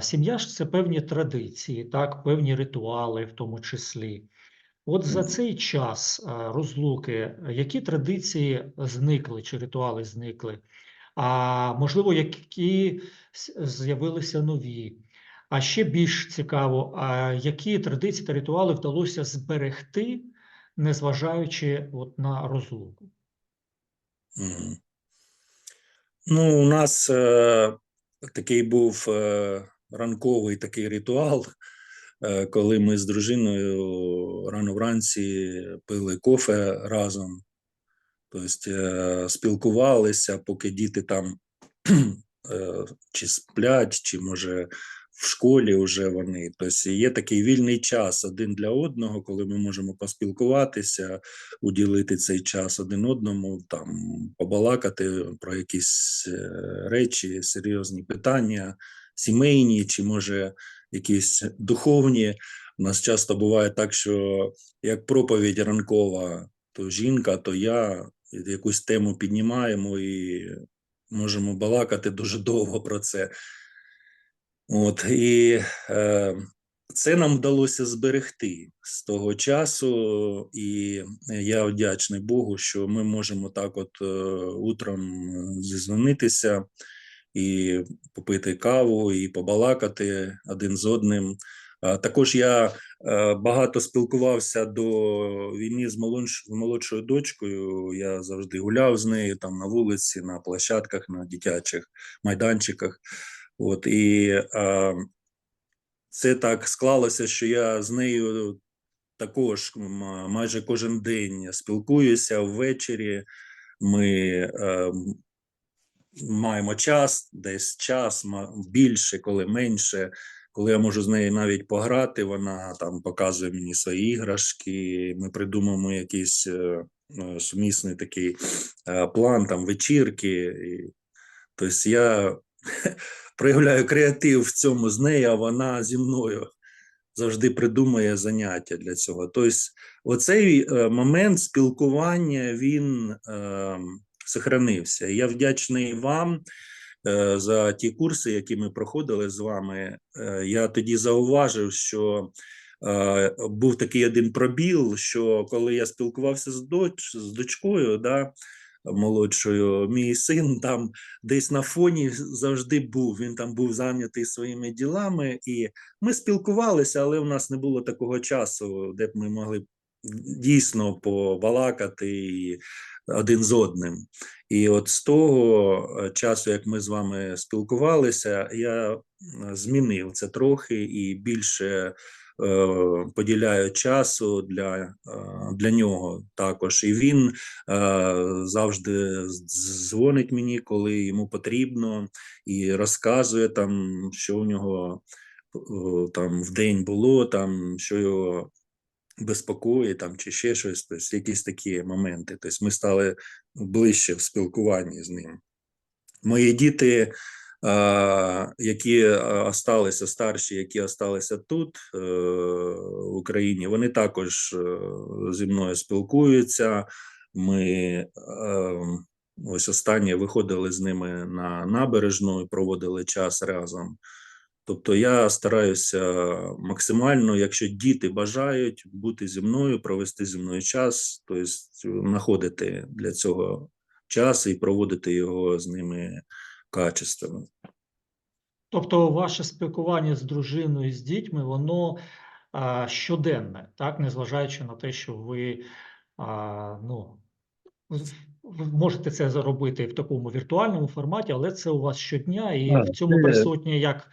Сім'я ж це певні традиції, так, певні ритуали в тому числі. От за цей час розлуки, які традиції зникли чи ритуали зникли? А можливо, які з'явилися нові? А ще більш цікаво, а які традиції та ритуали вдалося зберегти, незважаючи от на розлуку? Ну, у нас е, такий був е, ранковий такий ритуал, е, коли ми з дружиною рано вранці пили кофе разом, тобто е, спілкувалися, поки діти там чи сплять, чи може в школі вже вони. Тобто є такий вільний час один для одного, коли ми можемо поспілкуватися, уділити цей час один одному, там побалакати про якісь е, речі, серйозні питання, сімейні, чи може якісь духовні. У нас часто буває так, що як проповідь ранкова, то жінка, то я якусь тему піднімаємо і можемо балакати дуже довго про це. От і е, це нам вдалося зберегти з того часу, і я вдячний Богу, що ми можемо так, от е, утром е, зізвонитися і попити каву, і побалакати один з одним. А також я е, багато спілкувався до війни з молодш- молодшою дочкою. Я завжди гуляв з нею там на вулиці, на площадках, на дитячих майданчиках. От і е, це так склалося, що я з нею також майже кожен день спілкуюся ввечері. Ми е, маємо час, десь час, більше, коли менше. Коли я можу з нею навіть пограти, вона там показує мені свої іграшки. Ми придумаємо якийсь е, е, сумісний такий е, план, там вечірки. І, тобто я проявляю креатив в цьому з нею, а вона зі мною завжди придумує заняття для цього. Тобто, оцей е, момент спілкування він е, сохранився. Я вдячний вам е, за ті курси, які ми проходили з вами. Е, я тоді зауважив, що був такий один пробіл, що коли я спілкувався з, доч, з дочкою, да, молодшою, мій син там десь на фоні завжди був. Він там був зайнятий своїми ділами, і ми спілкувалися, але у нас не було такого часу, де б ми могли дійсно побалакати один з одним. І от з того е, часу, як ми з вами спілкувалися, я змінив це трохи і більше е, поділяю часу для, е, для нього також. І він е, завжди дзвонить мені, коли йому потрібно, і розказує там, що у нього там в день було, там що його безпокоїть, там чи ще щось, тобто якісь такі моменти. Тобто ми стали ближче в спілкуванні з ним. Мої діти, які осталися старші, які осталися тут, е, в Україні, вони також е, зі мною спілкуються. Ми е, ось останнє виходили з ними на набережну і проводили час разом. Тобто я стараюся максимально, якщо діти бажають бути зі мною, провести зі мною час, тобто знаходити для цього час і проводити його з ними качественно. Тобто, ваше спілкування з дружиною, з дітьми, воно а, щоденне, так, незважаючи на те, що ви а, ну, можете це зробити в такому віртуальному форматі, але це у вас щодня, і Так, в цьому це- присутні як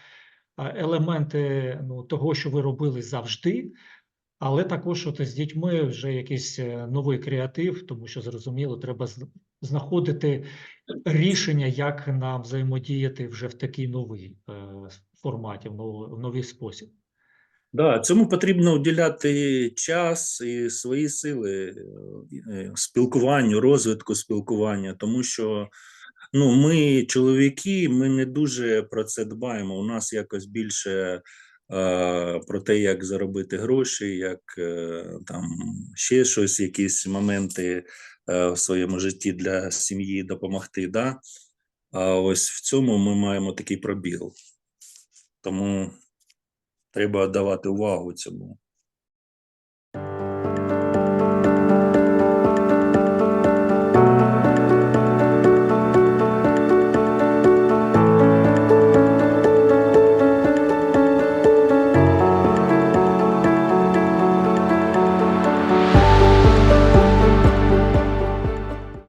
елементи ну, того, що ви робили завжди, але також от з дітьми вже якийсь е, новий креатив, тому що зрозуміло, треба знаходити рішення, як нам взаємодіяти вже в такий новий е, форматі, в нов- новий спосіб. Да, цьому потрібно уділяти час і свої сили е, е, спілкуванню, розвитку спілкування, тому що ну, ми, чоловіки, ми не дуже про це дбаємо. У нас якось більше е, про те, як заробити гроші, як е, там ще щось, якісь моменти в своєму житті для сім'ї допомогти. Да? А ось в цьому ми маємо такий пробіл. Тому треба давати увагу цьому.